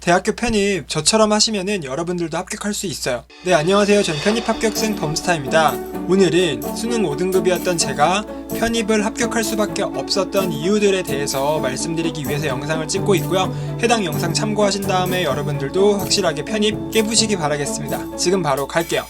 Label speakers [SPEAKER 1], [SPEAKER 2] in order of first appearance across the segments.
[SPEAKER 1] 대학교 편입 저처럼 하시면은 여러분들도 합격할 수 있어요. 네, 안녕하세요. 전 편입 합격생 범스타입니다. 오늘은 수능 5등급이었던 제가 편입을 합격할 수밖에 없었던 이유들에 대해서 말씀드리기 위해서 영상을 찍고 있고요. 해당 영상 참고하신 다음에 여러분들도 확실하게 편입 깨부시기 바라겠습니다. 지금 바로 갈게요.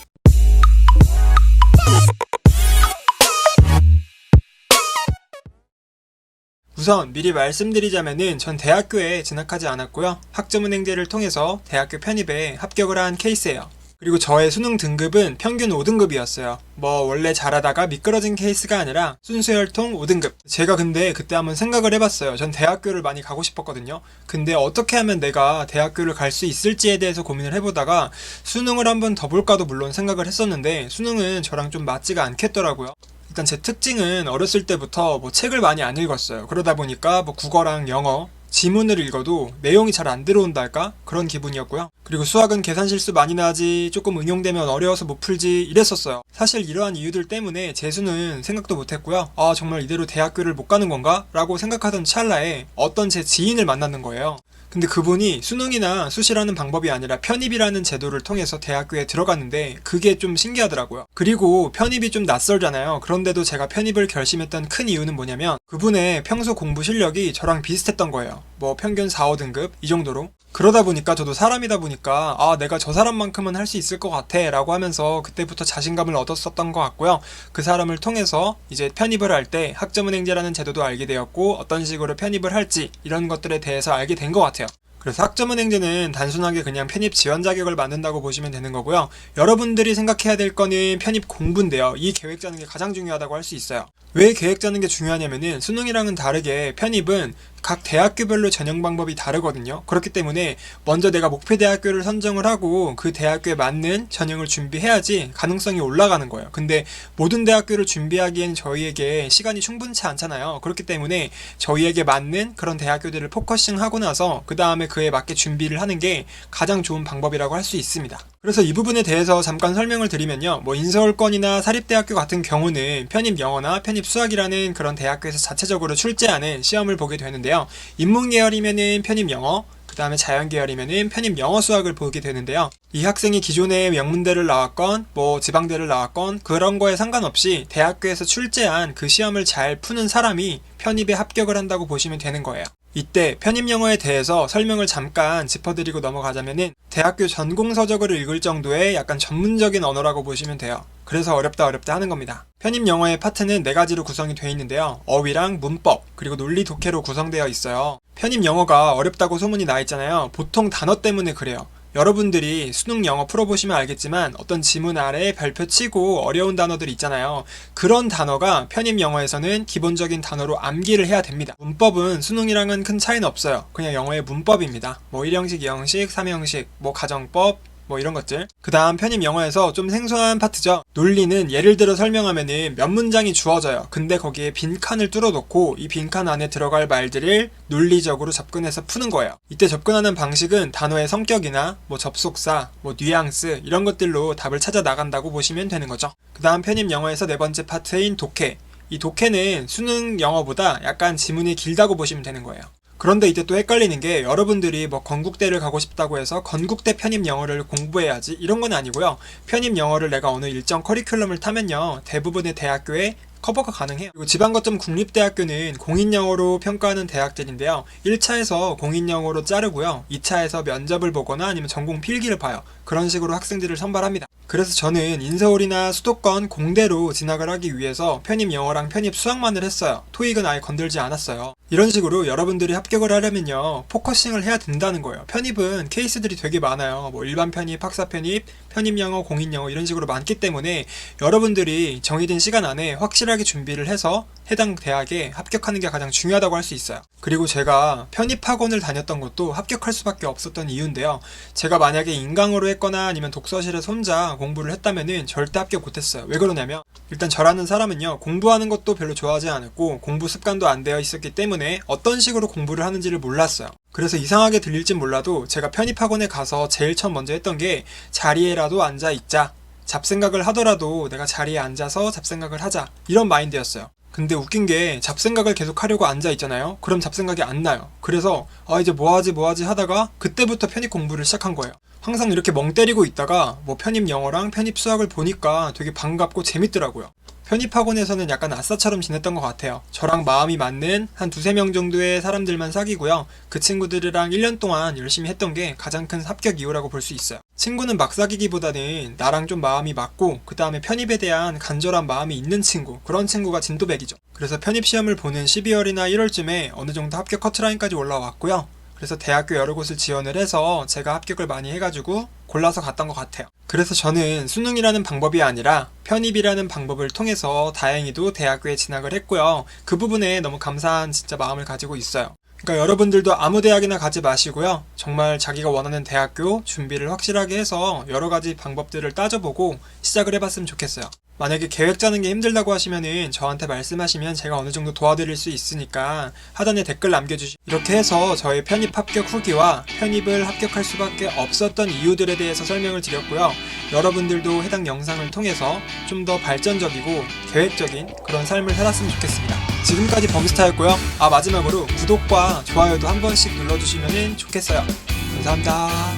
[SPEAKER 1] 우선 미리 말씀드리자면은 전 대학교에 진학하지 않았고요. 학점은행제를 통해서 대학교 편입에 합격을 한 케이스예요. 그리고 저의 수능 등급은 평균 5등급이었어요. 뭐 원래 잘하다가 미끄러진 케이스가 아니라 순수 혈통 5등급. 제가 근데 그때 한번 생각을 해봤어요. 전 대학교를 많이 가고 싶었거든요. 근데 어떻게 하면 내가 대학교를 갈 수 있을지에 대해서 고민을 해보다가 수능을 한번 더 볼까도 물론 생각을 했었는데 수능은 저랑 좀 맞지가 않겠더라고요. 일단 제 특징은 어렸을 때부터 뭐 책을 많이 안 읽었어요. 그러다 보니까 뭐 국어랑 영어, 지문을 읽어도 내용이 잘 안 들어온달까? 그런 기분이었고요. 그리고 수학은 계산 실수 많이 나지, 조금 응용되면 어려워서 못 풀지, 이랬었어요. 사실 이러한 이유들 때문에 재수는 생각도 못 했고요. 아, 정말 이대로 대학교를 못 가는 건가? 라고 생각하던 찰나에 어떤 제 지인을 만났는 거예요. 근데 그분이 수능이나 수시라는 방법이 아니라 편입이라는 제도를 통해서 대학교에 들어갔는데 그게 좀 신기하더라고요. 그리고 편입이 좀 낯설잖아요. 그런데도 제가 편입을 결심했던 큰 이유는 뭐냐면 그분의 평소 공부 실력이 저랑 비슷했던 거예요. 뭐 평균 4, 5등급 이 정도로. 그러다 보니까 저도 사람이다 보니까 아 내가 저 사람만큼은 할 수 있을 것 같아 라고 하면서 그때부터 자신감을 얻었었던 것 같고요 그 사람을 통해서 이제 편입을 할 때 학점은행제라는 제도도 알게 되었고 어떤 식으로 편입을 할지 이런 것들에 대해서 알게 된 것 같아요 그래서 학점은행제는 단순하게 그냥 편입 지원 자격을 만든다고 보시면 되는 거고요. 여러분들이 생각해야 될 거는 편입 공부인데요. 이 계획 짜는 게 가장 중요하다고 할 수 있어요. 왜 계획 짜는 게 중요하냐면은 수능이랑은 다르게 편입은 각 대학교별로 전형 방법이 다르거든요. 그렇기 때문에 먼저 내가 목표 대학교를 선정을 하고 그 대학교에 맞는 전형을 준비해야지 가능성이 올라가는 거예요. 근데 모든 대학교를 준비하기엔 저희에게 시간이 충분치 않잖아요. 그렇기 때문에 저희에게 맞는 그런 대학교들을 포커싱 하고 나서 그 다음에 그에 맞게 준비를 하는 게 가장 좋은 방법이라고 할 수 있습니다. 그래서 이 부분에 대해서 잠깐 설명을 드리면요. 뭐 인서울권이나 사립대학교 같은 경우는 편입 영어나 편입 수학이라는 그런 대학교에서 자체적으로 출제하는 시험을 보게 되는데요. 인문 계열이면은 편입 영어, 그 다음에 자연 계열이면은 편입 영어 수학을 보게 되는데요. 이 학생이 기존에 명문대를 나왔건 뭐 지방대를 나왔건 그런 거에 상관없이 대학교에서 출제한 그 시험을 잘 푸는 사람이 편입에 합격을 한다고 보시면 되는 거예요. 이때 편입 영어에 대해서 설명을 잠깐 짚어드리고 넘어가자면은 대학교 전공 서적을 읽을 정도의 약간 전문적인 언어라고 보시면 돼요. 그래서 어렵다 어렵다 하는 겁니다. 편입 영어의 파트는 네 가지로 구성이 되어 있는데요. 어휘랑 문법, 그리고 논리 독해로 구성되어 있어요. 편입 영어가 어렵다고 소문이 나 있잖아요. 보통 단어 때문에 그래요. 여러분들이 수능 영어 풀어보시면 알겠지만 어떤 지문 아래에 별표 치고 어려운 단어들 있잖아요. 그런 단어가 편입 영어에서는 기본적인 단어로 암기를 해야 됩니다. 문법은 수능이랑은 큰 차이는 없어요. 그냥 영어의 문법입니다. 뭐 1형식, 2형식, 3형식, 뭐 가정법, 뭐 이런 것들. 그 다음 편입 영어에서 좀 생소한 파트죠. 논리는 예를 들어 설명하면은 몇 문장이 주어져요. 근데 거기에 빈칸을 뚫어놓고 이 빈칸 안에 들어갈 말들을 논리적으로 접근해서 푸는 거예요. 이때 접근하는 방식은 단어의 성격이나 뭐 접속사, 뭐 뉘앙스 이런 것들로 답을 찾아 나간다고 보시면 되는 거죠. 그 다음 편입 영어에서 네 번째 파트인 독해. 이 독해는 수능 영어보다 약간 지문이 길다고 보시면 되는 거예요. 그런데 이때 또 헷갈리는 게 여러분들이 뭐 건국대를 가고 싶다고 해서 건국대 편입 영어를 공부해야지 이런 건 아니고요. 편입 영어를 내가 어느 일정 커리큘럼을 타면요. 대부분의 대학교에 커버가 가능해요. 그리고 지방거점 국립대학교는 공인영어로 평가하는 대학들인데요. 1차에서 공인영어로 자르고요. 2차에서 면접을 보거나 아니면 전공 필기를 봐요. 그런 식으로 학생들을 선발합니다. 그래서 저는 인서울이나 수도권 공대로 진학을 하기 위해서 편입 영어랑 편입 수학만을 했어요. 토익은 아예 건들지 않았어요. 이런 식으로 여러분들이 합격을 하려면요. 포커싱을 해야 된다는 거예요. 편입은 케이스들이 되게 많아요. 뭐 일반 편입, 학사 편입, 편입 영어, 공인 영어 이런 식으로 많기 때문에 여러분들이 정해진 시간 안에 확실하게 준비를 해서 해당 대학에 합격하는 게 가장 중요하다고 할 수 있어요. 그리고 제가 편입 학원을 다녔던 것도 합격할 수밖에 없었던 이유인데요. 제가 만약에 인강으로 했거나 아니면 독서실에서 혼자 공부를 했다면은 절대 합격 못했어요. 왜 그러냐면 일단 저라는 사람은요 공부하는 것도 별로 좋아하지 않았고 공부 습관도 안 되어 있었기 때문에 어떤 식으로 공부를 하는지를 몰랐어요. 그래서 이상하게 들릴진 몰라도 제가 편입학원에 가서 제일 처음 먼저 했던 게 자리에라도 앉아 있자. 잡생각을 하더라도 내가 자리에 앉아서 잡생각을 하자. 이런 마인드였어요. 근데 웃긴 게 잡생각을 계속 하려고 앉아 있잖아요. 그럼 잡생각이 안 나요. 그래서 아 이제 뭐 하지 뭐 하지 하다가 그때부터 편입 공부를 시작한 거예요. 항상 이렇게 멍 때리고 있다가 뭐 편입 영어랑 편입 수학을 보니까 되게 반갑고 재밌더라고요. 편입학원에서는 약간 아싸처럼 지냈던 것 같아요. 저랑 마음이 맞는 한 두세 명 정도의 사람들만 사귀고요. 그 친구들이랑 1년 동안 열심히 했던 게 가장 큰 합격 이유라고 볼 수 있어요. 친구는 막 사귀기보다는 나랑 좀 마음이 맞고 그 다음에 편입에 대한 간절한 마음이 있는 친구 그런 친구가 진도백이죠. 그래서 편입 시험을 보는 12월이나 1월쯤에 어느 정도 합격 커트라인까지 올라왔고요. 그래서 대학교 여러 곳을 지원을 해서 제가 합격을 많이 해가지고 골라서 갔던 것 같아요. 그래서 저는 수능이라는 방법이 아니라 편입이라는 방법을 통해서 다행히도 대학교에 진학을 했고요. 그 부분에 너무 감사한 진짜 마음을 가지고 있어요. 그러니까 여러분들도 아무 대학이나 가지 마시고요. 정말 자기가 원하는 대학교 준비를 확실하게 해서 여러 가지 방법들을 따져보고 시작을 해봤으면 좋겠어요. 만약에 계획 짜는 게 힘들다고 하시면은 저한테 말씀하시면 제가 어느 정도 도와드릴 수 있으니까 하단에 댓글 남겨주시. 이렇게 해서 저의 편입 합격 후기와 편입을 합격할 수밖에 없었던 이유들에 대해서 설명을 드렸고요. 여러분들도 해당 영상을 통해서 좀 더 발전적이고 계획적인 그런 삶을 살았으면 좋겠습니다. 지금까지 범스타였고요. 아 마지막으로 구독과 좋아요도 한 번씩 눌러주시면 좋겠어요. 감사합니다.